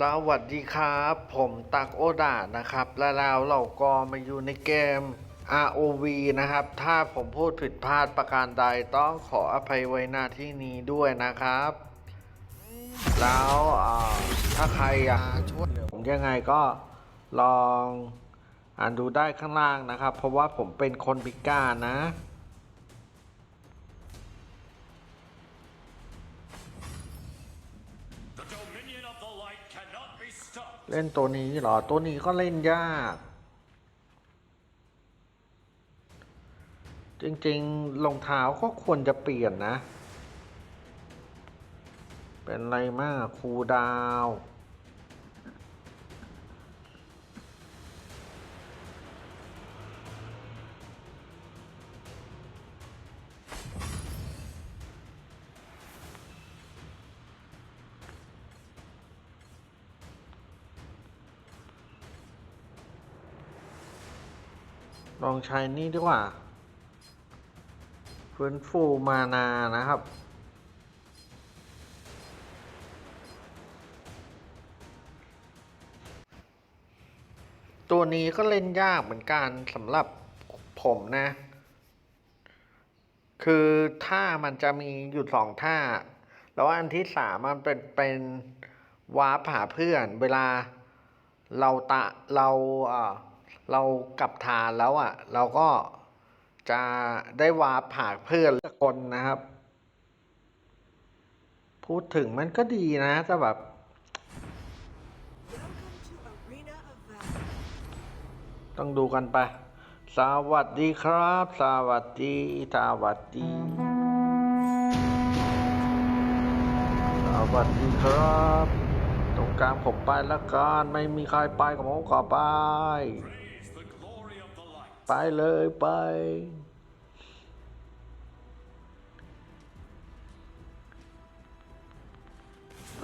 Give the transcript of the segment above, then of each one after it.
สวัสดีครับ ผมตักโอดานะครับและแล้วเราก็มาอยู่ในเกม ROV นะครับ ถ้าผมพูดผิดพลาดประการใดต้องขออภัยไว้หน้าที่นี้ด้วยนะครับ แล้วถ้าใครอยากช่วยผมยังไงก็ลองอ่านดูได้ข้างล่างนะครับ เพราะว่าผมเป็นคนพิการนะ เล่นตัวนี้เหรอ ตัวนี้ก็เล่นยาก จริงๆรองเท้าก็ควรจะเปลี่ยนนะ เป็นไรมากครูดาว องใช้นี่ดีกว่าฟื้นฟูมานานะครับ ตัวนี้ก็เล่นยากเหมือนกันสำหรับผมนะ คือท่ามันจะมีอยู่สองท่า แล้วอันที่สามมันเป็นเป็นวาร์ปหาเพื่อน เวลาเราตะเราเอ่อ เรากลับฐานแล้วอะ เราก็จะได้วาร์ปหาเพื่อนสักคนนะครับ พูดถึงมันก็ดีนะแต่แบบต้องดูกันไป สวัสดีครับ สวัสดี สวัสดี สวัสดีครับ ตรงกลางผมไปละกัน ไม่มีใครไปกับผมก็ไป ไปเลยไป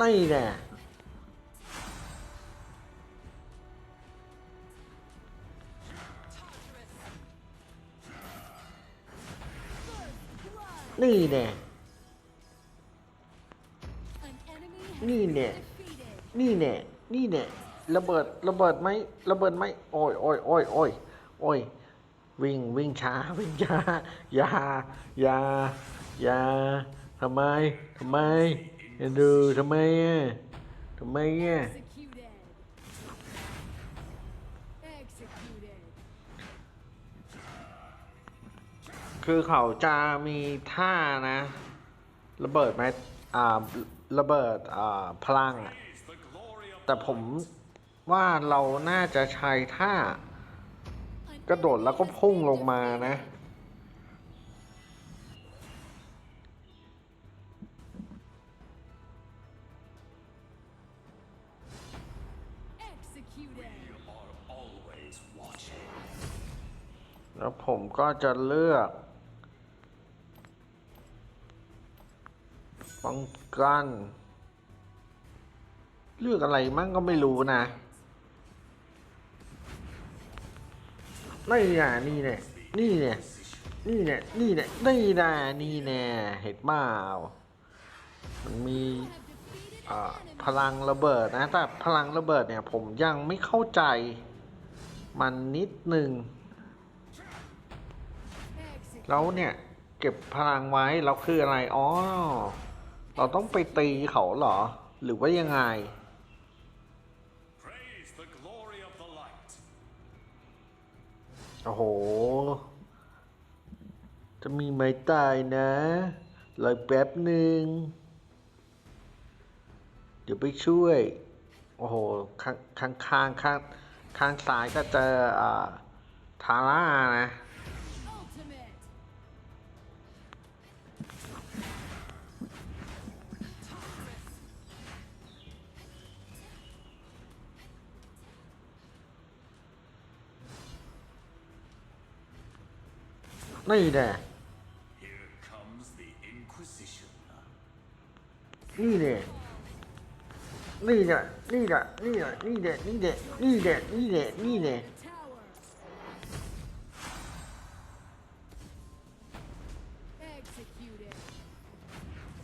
นี่แน่นี่แน่นี่แน่นี่แน่นี่แน่ระเบิด ระเบิดไหมระเบิดไหมโอ้ยโอ้ยโอ้ยโอ้ยโอ้ย วิ่งวิ่งช้าวิ่งช้าอย่าอย่าอย่าทำไมทำไมอย่าดูทำไมอะทำไมอะคือเขาจะมีท่านะ ระเบิดไหมอ่าระเบิดอ่าพลังอะแต่ผมว่าเราน่าจะใช้ท่า กระโดดแล้วก็พุ่งลงมานะ แล้วผมก็จะเลือก ป้องกัน เลือกอะไรมั่งก็ไม่รู้นะ นี่น่นี่แน่นี่แน่นี่แน่นี่แน่นี่แน่นี่แน่เห็นเปล่ามันมีพลังระเบิดนะแต่พลังระเบิดเนี่ยผมยังไม่เข้าใจมันนิดหนึ่งแล้วเนี่ยเก็บพลังไว้แล้วคืออะไรอ๋อเราต้องไปตีเขาเหรอ หรือว่ายังไง โอ้โห จะมีไม้ตายนะรอแป๊บหนึ่ง เดี๋ยวไปช่วย โอ้โห ข้างข้างข้างข้างซ้ายก็เจออ่าทาร่านะ นี่แน่นี่แน่นี่แน่นี่แน่นี่แน่นี่แน่นี่แน่นี่แน่นี่แน่นี่แน่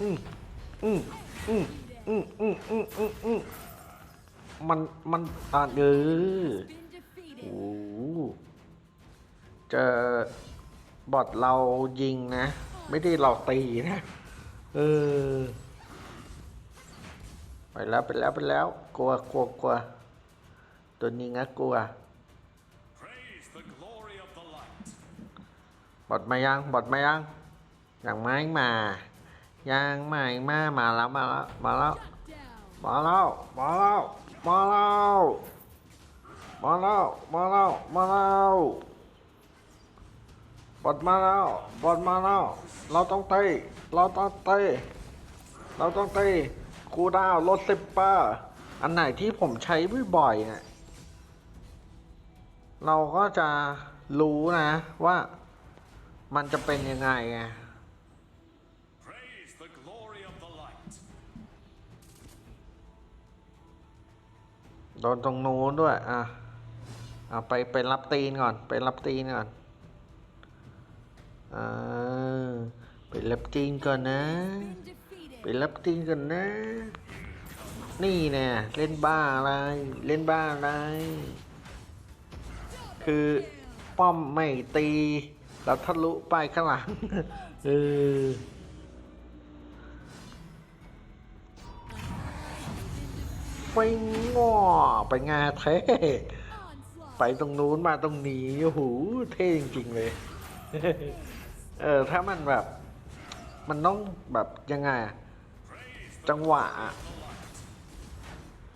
อืมอืมอืมอืมอืมอืมอืมอืมมันมันอะเออโอ้เจอ บอทเรายิงนะ ไม่ได้เราตีนะ เออ ไปแล้วไปแล้วไปแล้ว กลัวกลัวกลัวตัวนี้นะกลัว Praise the glory of the light. บอดมายังบอดมายังยังไม่มายังไม่มามาแล้วมาแล้วมาแล้ว Shut down. มาแล้วมาแล้วมาแล้วมาแล้วมาแล้วมาแล้วบ อดมาแล้วบอดมาแล้ว เราต้องเตะเราต้องเตะเราต้องเตะครูดาวลดสิบเปอร์อันไหนที่ผมใช้บ่อยๆเนี่ยเราก็จะรู้นะว่ามันจะเป็นยังไงไง Praise the glory of the light. โดนตรงนู้นด้วย อะเอาไป ไปรับตีนก่อน ไปรับตีนก่อนเออไปรับตีนก่อนนะ ไปรับตีนก่อนนะ นี่แน่เล่นบ้าอะไร เล่นบ้าอะไร คือป้อมไม่ตี เราทะลุไปข้างหลังเออไปง้อไปงาเท่ไปตรงนู้นมาตรงนี้โอ้โหเท่จริง ๆ เลย เออถ้ามันแบบ มันต้องแบบยังไง จังหวะอะ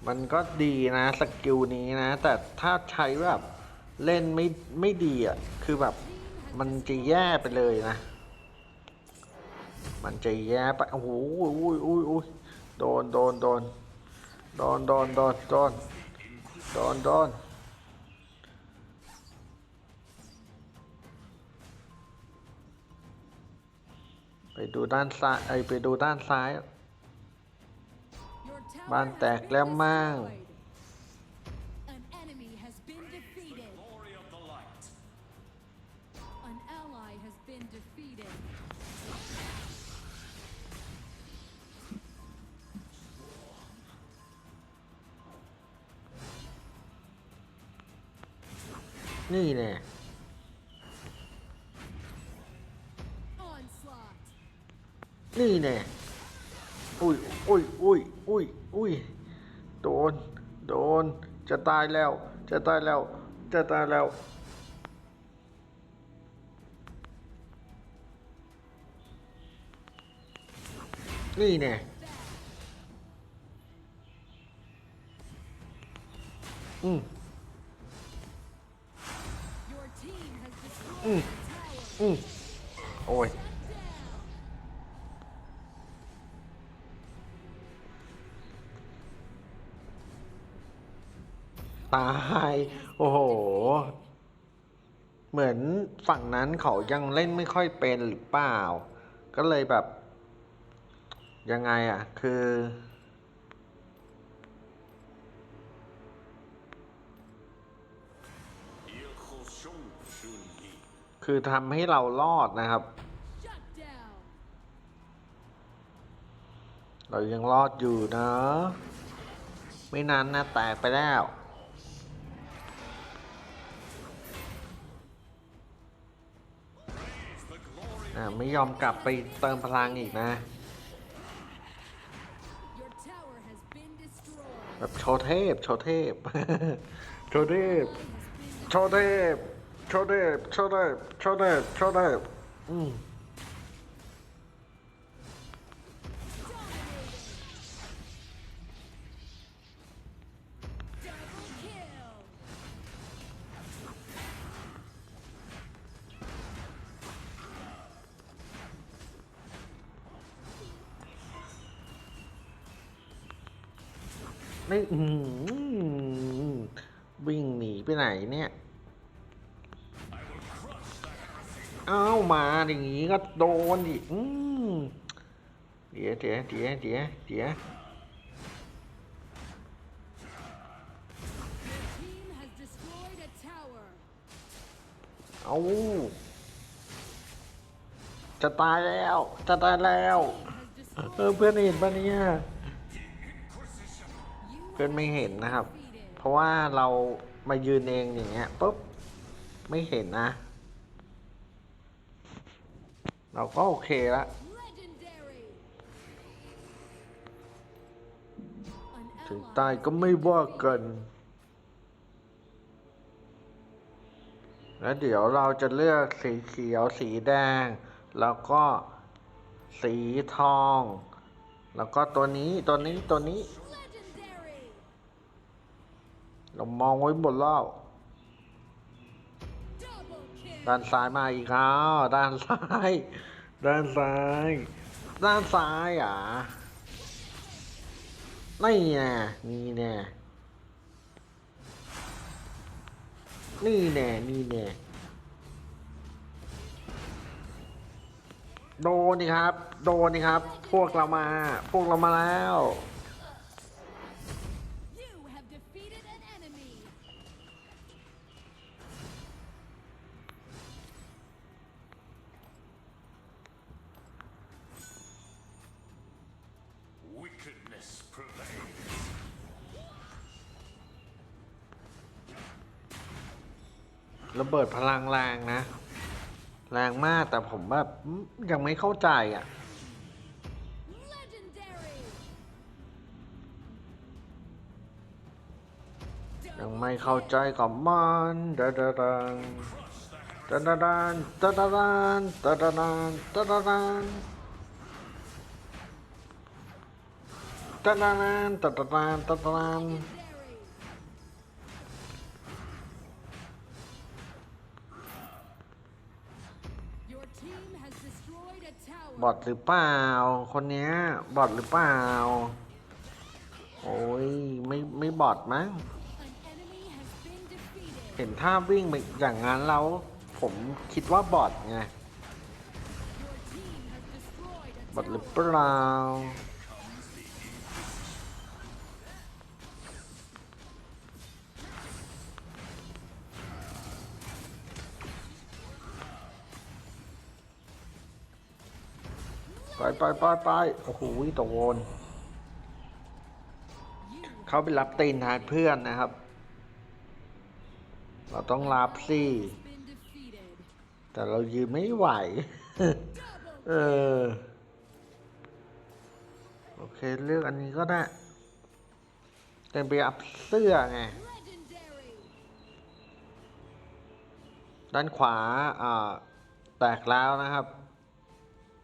มันก็ดีนะสกิลนี้นะ แต่ถ้าใช้แบบเล่นไม่ไม่ดีอะ คือแบบ มันจะแย่ไปเลยนะ มันจะแย่ไปโอ้โหอุ้ยอุ้ยอุ้ยโดนโดนโดนโดนโดนโดนโดนโดนโดน ไปดูด้านซ้ายไปดูด้านซ้าย บ้านแตกแล้วมากงนี่เง นี่แน่อุ้ยอุ้ยอุ้ยอุ้ยอุ้ยโดน โดน จะตายแล้ว จะตายแล้ว จะตายแล้ว นี่แน่อืม Your team has destroyed Mm. a tower. อืมโอ้ย ตาย โอ้โห เหมือนฝั่งนั้นเขายังเล่นไม่ค่อยเป็นหรือเปล่า ก็เลยแบบ ยังไงอะ คือ คือทำให้เรารอดนะครับ เรายังรอดอยู่นะ ไม่นานนะแตกไปแล้ว ไม่ยอมกลับไปเติมพลังอีกนะ แบบโชเทพ โชเทพ โชเทพ โชเทพ โชเทพ โชเทพ โชเทพ โชเทพ อืม อ้ามาอย่างงี้ก็โดนดิอืมเดี๋ยวเดี๋ยวเดี๋ยวเดี๋ยวเดี๋ยวเอาจะตายแล้ว จะตายแล้ว เออเพื่อนเห็นปะเนี่ย เพื่อนไม่เห็นนะครับ เพราะว่าเรามายืนเองอย่างเงี้ยปุ๊บ ไม่เห็นนะ เราก็โอเคละ Legendary. An ถึงตายก็ไม่ว่ากัน แล้วเดี๋ยวเราจะเลือกสีเขียว สีแดง แล้วก็สีทอง แล้วก็ตัวนี้ตัวนี้ตัวนี้ เรามองไว้บนรอบ Double kill. ด้านซ้ายมาอีกแล้วด้านซ้าย ด้านซ้าย ด้านซ้ายอะนี่แน่นี่แน่นี่แน่นี่แน่โดนนี่ครับ โดนนี่ครับ พวกเรามา พวกเรามาแล้ว ระเบิดพลังแรงนะ แรงมากแต่ผมแบบยังไม่เข้าใจอะ่ะยังไม่เข้าใจกับมันดาดาดันดาดาดันดาดาดันดาดาดันดาดาดันดาดาดันดาดาดันดาดาดัน บอดหรือเปล่า คนเนี้ยบอดหรือเปล่า โอ้ยไม่ไม่บอดมั้ง เห็นท่าวิ่งไปอย่างนั้นแล้วผมคิดว่าบอดไงบอดหรือเปล่า ไปไปไปไปโอ้โหตะโวน You เขาไปรับตีนทานเพื่อนนะครับ เราต้องรับสิ has been defeated. แต่เรายืนไม่ไหว Double เออ โอเค เลือกอันนี้ก็ได้เต็มไปอัพเสื้อไง legendary. ด้านขวา อ่า แตกแล้วนะครับ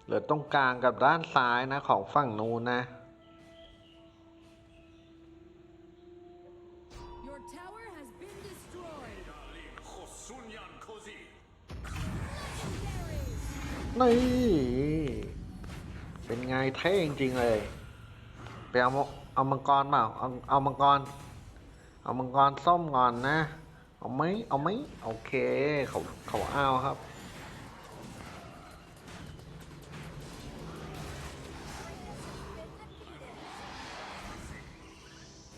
เหลือตรงกลางกับด้านซ้ายนะของฝั่งนู้นนะ Your tower has been destroyed. Dalim Chosunyan Kozi. Legendary. นี่เป็นไงเท่จริงๆเลยไปเอามเอามังกรเปล่าเอาเอามังกร เอามังกรส้มก่อนนะ เอาไหมเอาไหมโอเคเขาเขาเอาครับ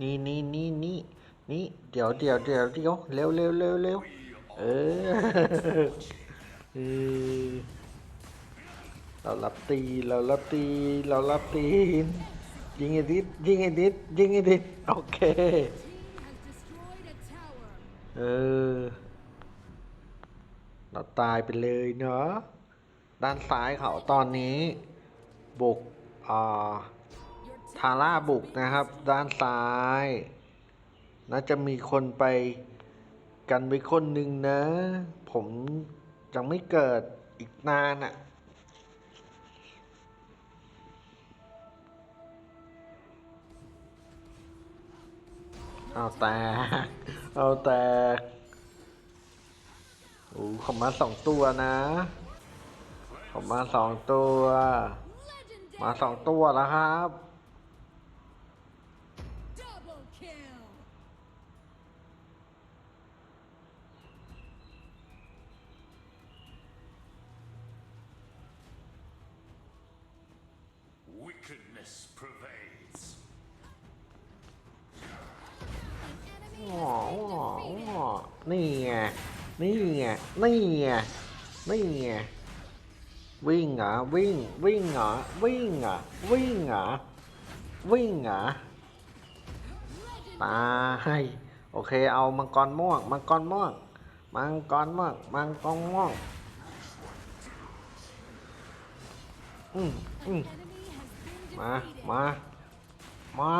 นี่นี่นี่นี่นี่เดี๋ยวเดี๋ยวเดี๋ยวเดี๋ยวเร็วเร็วเร็วเร็วเออเรารับตีเรารับตีเรารับตีนยิงไอ้ดิดยิงไอ้ดิดยิงไอ้ดิดโอเคเออเราตายไปเลยเนาะด้านซ้ายเขาตอนนี้บุกอ่า ทาร่าบุกนะครับ ด้านซ้ายน่าจะมีคนไปกันไปคนหนึ่งนะ ผมยังไม่เกิดอีกนานอะ่ะเอาแตกเอาแตกโอ้ขามาสองตัวนะขามาสองตัว มาสองตัวแล้วครับ Wickedness prevails. An enemy อ๋อ has อ๋อ been อ๋อ defeated. นี่ไง นี่ไง นี่ไง นี่ไง วิ่งเหรอ วิ่ง วิ่งเหรอ วิ่งเหรอ วิ่งเหรอ วิ่งเหรอ ตายโอเค เอามังกรม่วง มังกรม่วง มังกรม่วง มังกรม่วง อืมอืม มา มา มา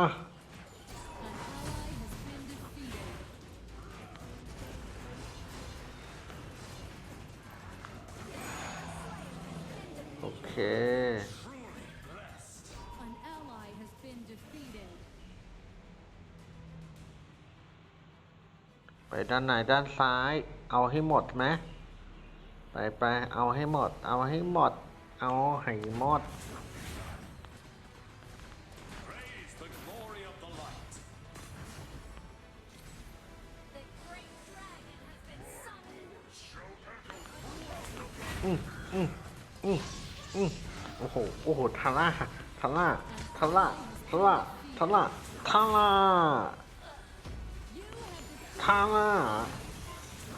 โอเค An ally has been defeated. ไปด้านไหนด้านซ้าย เอาให้หมดไหมไปไปเอาให้หมด เอาให้หมด เอาให้หมด อืมอืมอืมอืมโอ้โห โอ้โห ทาร่า ทาร่า ทาร่า ทาร่า ทาร่า ทาร่า ทาร่า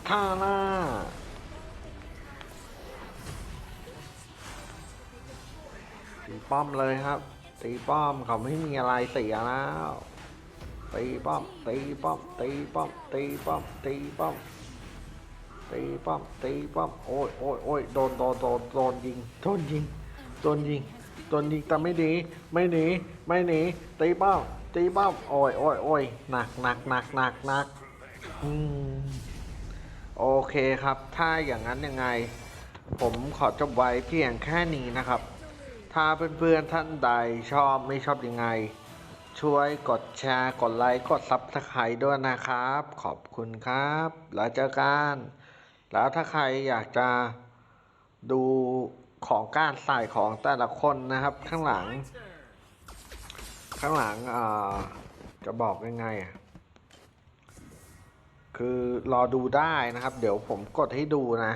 ทาร่า ตีป้อมเลยครับ ตีป้อมเขาไม่มีอะไรเสียแล้ว ตีป้อม ตีป้อม ตีป้อม ตีป้อม ตีป้อม ตีป้อม ตีป้อมโอ้ยโอ้ยโอ้ยโดนโดนโดนโดนยิงโดนยิงโดนยิงโดนยิงแต่ไม่หนีไม่หนีไม่หนีตีป้อมตีป้อมโอ้ยโอ้ยโอ้ยหนักหนักหนักหนักหนักอืมโอเคครับ ถ้าอย่างนั้นยังไง ผมขอจบไว้เพียงแค่นี้นะครับ ถ้าเพื่อนๆท่านใดชอบไม่ชอบยังไง ช่วยกดแชร์ กดไลค์ กดซับสไครต์ด้วยนะครับ ขอบคุณครับ แล้วเจอกัน แล้วถ้าใครอยากจะดูของการใส่ของแต่ละคนนะครับ ข้างหลัง ข้างหลังจะบอกยังไงอะคือรอดูได้นะครับ เดี๋ยวผมกดให้ดูนะ